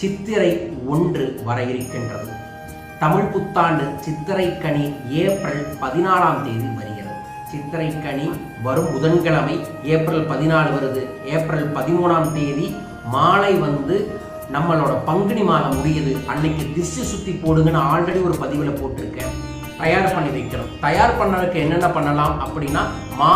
சித்திரை ஒன்று வர இருக்கின்றது. தமிழ் புத்தாண்டு சித்திரை கனி ஏப்ரல் பதினாலாம் தேதி வருகிறது. சித்திரை கனி வரும் புதன்கிழமை ஏப்ரல் பதினாலு வருது. ஏப்ரல் பதிமூணாம் தேதி மாலை வந்து நம்மளோட பங்குனி மாதம் முடியுது. அன்னைக்கு திசை சுத்தி போடுங்கன்னு ஆல்ரெடி ஒரு பதிவில் போட்டிருக்கேன். தயார் பண்ணி வைக்கிறோம் தயார் பண்ணதுக்கு என்னென்ன பண்ணலாம் அப்படின்னா மா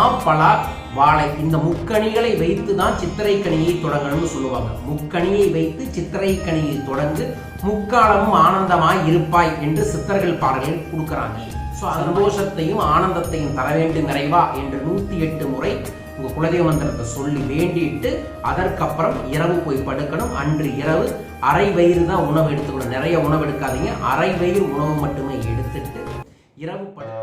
வாழை இந்த முக்கணிகளை வைத்து தான் சித்திரை கனியை தொடங்கணும்னு சொல்லுவாங்க. முக்கணியை வைத்து சித்திரை கனியை தொடங்கு முக்காலமும் ஆனந்தமாய் இருப்பாய் என்று சித்தர்கள் பாடல்கள் கொடுக்குறாங்க. ஸோ சந்தோஷத்தையும் ஆனந்தத்தையும் தர வேண்டும் நிறைவா என்று நூற்றி எட்டு முறை உங்க குலதெய்வ மந்திரத்தை சொல்லி வேண்டிட்டு அதற்கப்புறம் இரவு போய் படுக்கணும். அன்று இரவு அரை வயிறு தான் உணவு எடுத்துக்கணும். நிறைய உணவு எடுக்காதீங்க. அரை வயிறு உணவு மட்டுமே எடுத்துட்டு இரவு படு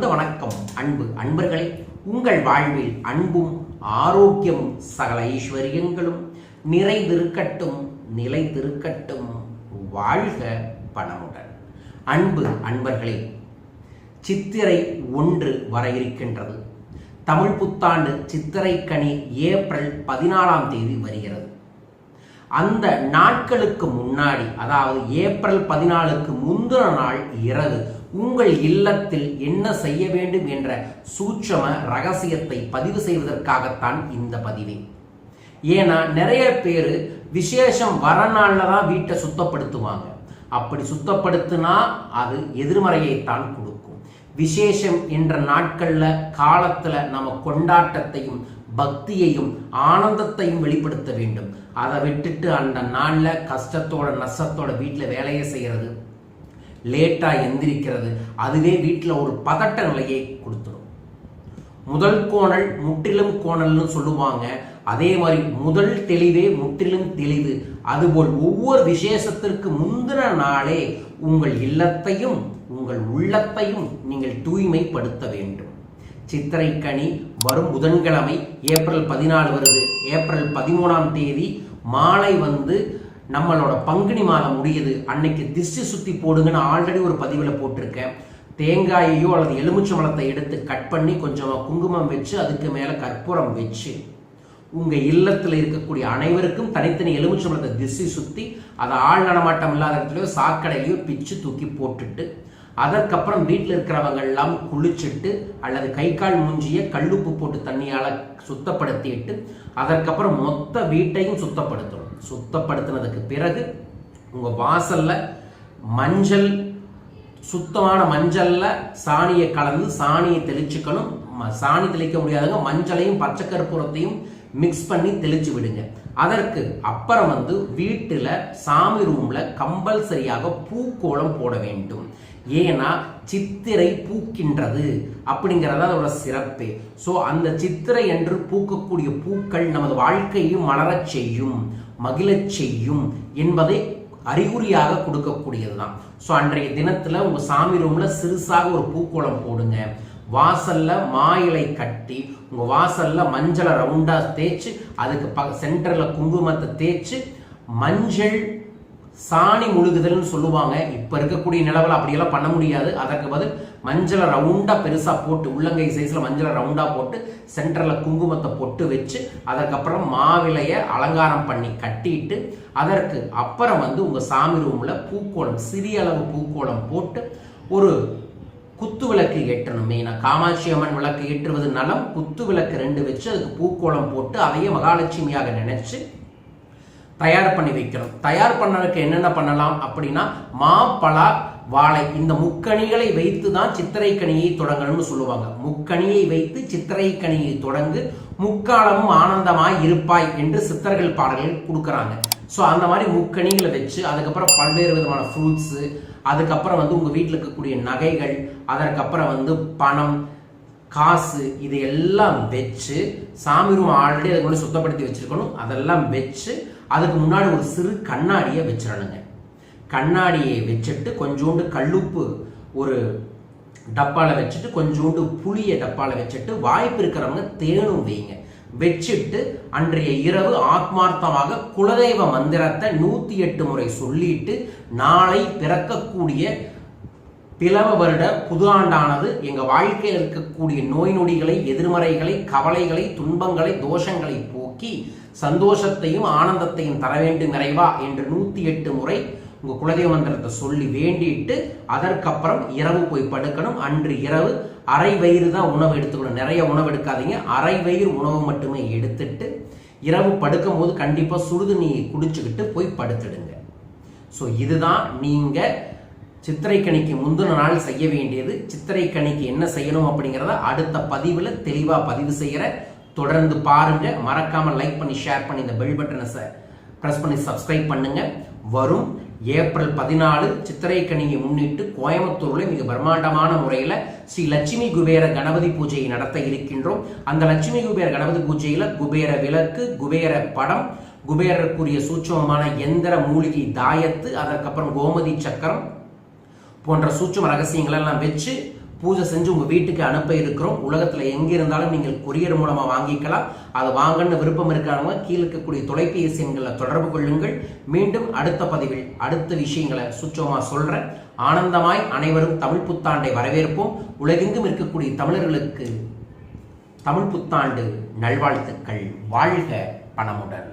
மனமார்ந்த வணக்கம் அன்பு. அன்பர்களே உங்கள் வாழ்வில் அன்பும் ஆரோக்கியமும் சகல ஐஸ்வர்யங்களும் நிறைந்திருக்கட்டும் நிலைத்திருக்கட்டும். வாழ்க பணமுடன் அன்பு அன்பர்களே சித்திரை ஒன்று வர இருக்கின்றது. தமிழ் புத்தாண்டு சித்திரை கனி ஏப்ரல் பதினாலாம் தேதி வருகிறது. அந்த நாட்களுக்கு முன்னாடி அதாவது ஏப்ரல் பதினாலுக்கு முந்தின நாள் இரவு உங்கள் இல்லத்தில் என்ன செய்ய வேண்டும் என்ற சூட்சம ரகசியத்தை பதிவு செய்வதற்காகத்தான் இந்த பதிவே. ஏன்னா நிறைய பேர் விசேஷம் வர தான் வீட்டை சுத்தப்படுத்துவாங்க. அப்படி சுத்தப்படுத்தினா அது எதிர்மறையைத்தான் கொடுக்கும். விசேஷம் என்ற நாட்களில் காலத்தில் நம்ம கொண்டாட்டத்தையும் பக்தியையும் ஆனந்தத்தையும் வெளிப்படுத்த வேண்டும். அதை விட்டுட்டு அந்த நாளில் கஷ்டத்தோட நஷ்டத்தோட வீட்டில் வேலையை செய்கிறது லேட்டாக எந்திரிக்கிறது. அதுவே வீட்டில் ஒரு பதட்ட நிலையை கொடுத்துடும். முதல் கோணல் முற்றிலும் கோணல்னு சொல்லுவாங்க. அதே மாதிரி முதல் தெளிவே முற்றிலும் தெளிவு. அதுபோல் ஒவ்வொரு விசேஷத்திற்கு முந்தின நாளே உங்கள் இல்லத்தையும் உங்கள் உள்ளத்தையும் நீங்கள் தூய்மைப்படுத்த வேண்டும். சித்திரை கனி வரும் புதன்கிழமை ஏப்ரல் பதினாலு வருது. ஏப்ரல் பதிமூணாம் தேதி மாலை வந்து நம்மளோட பங்குனி மாதம் முடியுது. அன்னைக்கு திசை சுத்தி போடுங்கன்னு ஆல்ரெடி ஒரு பதிவில் போட்டிருக்கேன். தேங்காயையோ அல்லது எலுமிச்சம்பழத்தை எடுத்து கட் பண்ணி கொஞ்சம் குங்குமம் வச்சு அதுக்கு மேலே கற்பூரம் வச்சு உங்கள் இல்லத்தில் இருக்கக்கூடிய அனைவருக்கும் தனித்தனி எலுமிச்சம்பழத்தை திசை சுத்தி அதை ஆள் நடமாட்டம் இல்லாத இடத்துலையோ சாக்கடையிலையோ பிச்சு தூக்கி போட்டுட்டு அதற்கப்புறம் வீட்டில் இருக்கிறவங்க எல்லாம் குளிச்சுட்டு அல்லது கை கால் மூஞ்சிய கல்லுப்பு போட்டு தண்ணியால் சுத்தப்படுத்திட்டு அதற்கப்புறம் மொத்த வீட்டையும் சுத்தப்படுத்தணும். சுத்தப்படுத்தினதுக்கு பிறகு உங்கள் வாசலில் மஞ்சள் சுத்தமான மஞ்சளில் சாணியை கலந்து சாணியை தெளிச்சுக்கணும். ம- சாணி தெளிக்க முடியாதவங்க மஞ்சளையும் பச்சை கற்பூரத்தையும் மிக்ஸ் பண்ணி தெளிச்சு விடுங்க. அதற்கு அப்புறம் வந்து வீட்டில் சாமி ரூமில் கம்பல்சரியாக பூக்கோளம் போட வேண்டும். ஏன்னா சித்திரை பூக்கின்றது அப்படிங்கிறது அதோட சிறப்பு. ஸோ அந்த சித்திரை என்று பூக்கக்கூடிய பூக்கள் நமது வாழ்க்கையும் மலரச் செய்யும் மகிழச் செய்யும் என்பதை அறிகுறியாக கொடுக்கக்கூடியது தான் ஸோ அன்றைய தினத்தில் உங்கள் சாமி ரூமில் சிறுசாக ஒரு பூக்கோளம் போடுங்க. வாசல்ல மா இலை கட்டி உங்கள் வாசல்ல மஞ்சளை ரவுண்டாக தேய்ச்சி அதுக்கு ப சென்டரில் குங்குமத்தை தேய்ச்சி மஞ்சள் சாணி முழுகுதல்னு சொல்லுவாங்க. இப்ப இருக்கக்கூடிய நிலவில் அப்படியெல்லாம் பண்ண முடியாது. அதற்கு பதில் மஞ்சளை ரவுண்டா பெருசா போட்டு உள்ளங்கை சைஸ்ல மஞ்சளை ரவுண்டா போட்டு சென்டர்ல குங்குமத்தை பொட்டு வச்சு அதற்கப்புறம் மாவிலைய அலங்காரம் பண்ணி கட்டிட்டு அதற்கு அப்புறம் வந்து உங்க சாமி ரூம்ல பூக்கோளம் சிறிய அளவு பூக்கோளம் போட்டு ஒரு குத்து விளக்கு ஏற்றணும். மெயினாக காமாட்சி அம்மன் விளக்கு ஏற்றுவது நலம். குத்து விளக்கு ரெண்டு வச்சு அதுக்கு பூக்கோளம் போட்டு அதையே மகாலட்சுமியாக நினைச்சு தயார் பண்ணி வைக்கணும். தயார் பண்ணதுக்கு என்னென்ன பண்ணலாம் அப்படின்னா மா பலா வாழை. இந்த முக்கணிகளை வைத்து தான் சித்திரை கனியை தொடங்கணும்னு சொல்லுவாங்க. முக்கணியை வைத்து சித்திரை கனியை தொடங்கு முக்காலமும் ஆனந்தமாய் இருப்பாய் என்று சித்தர்கள் பாடல்கள் கொடுக்குறாங்க. ஸோ அந்த மாதிரி முக்கணிகளை வச்சு அதுக்கப்புறம் பல்வேறு விதமான ஃப்ரூட்ஸு அதுக்கப்புறம் வந்து உங்கள் வீட்டில் இருக்கக்கூடிய நகைகள் அதற்கப்புறம் வந்து பணம் காசு இது எல்லாம் வச்சு சாமி ரூம் ஆல்ரெடி அதுக்கு முன்னாடி சுத்தப்படுத்தி வச்சுருக்கணும். அதெல்லாம் வச்சு அதுக்கு முன்னாடி ஒரு சிறு கண்ணாடியை வச்சிடணுங்க. கண்ணாடியை வச்சுட்டு கொஞ்சோண்டு கல்லுப்பு ஒரு டப்பாவில் வச்சுட்டு கொஞ்சோண்டு புளியை டப்பாவில் வச்சுட்டு வாய்ப்பு இருக்கிறவங்க தேனும் வைங்க. வச்சுட்டு அன்றைய இரவு ஆத்மார்த்தமாக குலதெய்வ மந்திரத்தை நூற்றி எட்டு முறை சொல்லிட்டு நாளை பிறக்கக்கூடிய பிளவ வருட புது ஆண்டானது எங்கள் வாழ்க்கையில் இருக்கக்கூடிய நோய் நொடிகளை எதிர்மறைகளை கவலைகளை துன்பங்களை தோஷங்களை நோக்கி சந்தோஷத்தையும் ஆனந்தத்தையும் தர வேண்டும் நிறைவா என்று நூத்தி எட்டு முறை உங்க குலதெய்வ மந்திரத்தை சொல்லி வேண்டிட்டு அதற்கப்புறம் இரவு போய் படுக்கணும். அன்று இரவு அரை வயிறு தான் உணவு எடுத்துக்கணும். நிறைய உணவு எடுக்காதீங்க. அரை வயிறு உணவு மட்டுமே எடுத்துட்டு இரவு படுக்கும் போது கண்டிப்பா சுடுது நீ குடிச்சுக்கிட்டு போய் படுத்துடுங்க. ஸோ இதுதான் நீங்க சித்திரைக்கணிக்கு முந்தின நாள் செய்ய வேண்டியது. சித்திரைக்கணிக்கு என்ன செய்யணும் அப்படிங்கிறத அடுத்த பதிவில் தெளிவாக பதிவு செய்கிற தொடர்ந்து பாருங்க. மறக்காம லைக் பண்ணி ஷேர் பண்ணி இந்த பெல் பட்டனை ப்ரெஸ் பண்ணி சப்ஸ்கிரைப் பண்ணுங்க. வரும் ஏப்ரல் பதினாலு சித்திரை கணியை முன்னிட்டு கோயம்புத்தூர்ல மிக பிரம்மாண்டமான முறையில் ஸ்ரீ லட்சுமி குபேர கணபதி பூஜையை நடத்த இருக்கின்றோம். அந்த லட்சுமி குபேர கணபதி பூஜையில குபேர விளக்கு குபேர படம் குபேரருக்குரிய சூட்சமமான எந்திர மூலிகை தாயத்து அதற்கப்புறம் கோமதி சக்கரம் போன்ற சூட்சும ரகசியங்கள் எல்லாம் வச்சு பூஜை செஞ்சு உங்கள் வீட்டுக்கு அனுப்ப இருக்கிறோம். உலகத்தில் எங்கே இருந்தாலும் நீங்கள் கொரியர் மூலமாக வாங்கிக்கலாம். அதை வாங்கன்னு விருப்பம் இருக்கிறவங்க கீழே இருக்கக்கூடிய தொலைபேசி எண்களை தொடர்பு கொள்ளுங்கள். மீண்டும் அடுத்த பதிவில் அடுத்த விஷயங்களை சுச்சமாக சொல்கிறேன் ஆனந்தமாய் அனைவரும் தமிழ் புத்தாண்டை வரவேற்போம். உலகெங்கும் இருக்கக்கூடிய தமிழர்களுக்கு தமிழ் புத்தாண்டு நல்வாழ்த்துக்கள். வாழ்க பணமுடன்.